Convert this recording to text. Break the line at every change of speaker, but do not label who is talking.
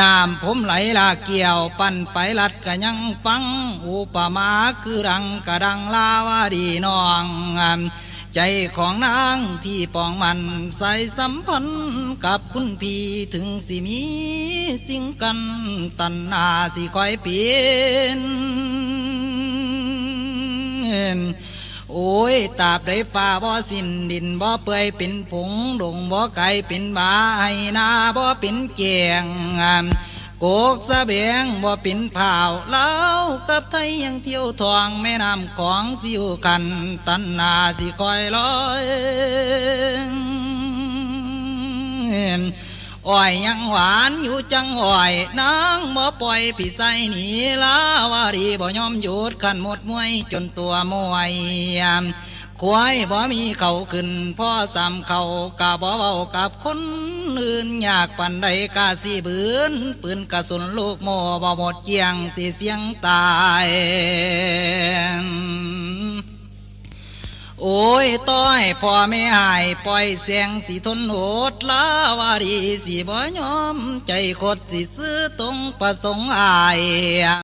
น้ำผมไหลลาเกี่ยว ปั่นไปลัดกะยังฟัง อุปมาคือรังกระดังลาวาดีน้องใจของนางที่ปองมันใส่สัมพันธ์กับคุณพี่ถึงสิมีสิ่งกันตันนาสิคอยเปลี่ยน โอ้ยตาบได้ฟ้าบ่สิ้นดินบ่เปื่อยเป็นผงดงบ่ไก่เป็นบาให้นาบ่เป็นเกียงโกกสะเบียงบ่เป็นเผาวเล้าวกับไทยยังเที่ยวทองแม่น้ำของสิวกัน ตันนาสิคอยลอย อ้อยยังหวานอยู่จังอ้อยนางบ่ปล่อยพี่ใส่หนีลาวารีบ่ยอมหยุดขันหมดมวยจนตัวมวยควายบ่มีเขาขึ้นพ่อสามเขากะบ่เว้ากับคนอื่นอยากปันใดกะสิบืนปืนกระสุนลูกโมบ่หมดเจียงสิเสียงตาย ยต้อยพ่อไม่หายปล่อยเสียงสิทนโหดลาวารีสิบ่ยอม ใจคดสิซื้อตรงประสงค์อาย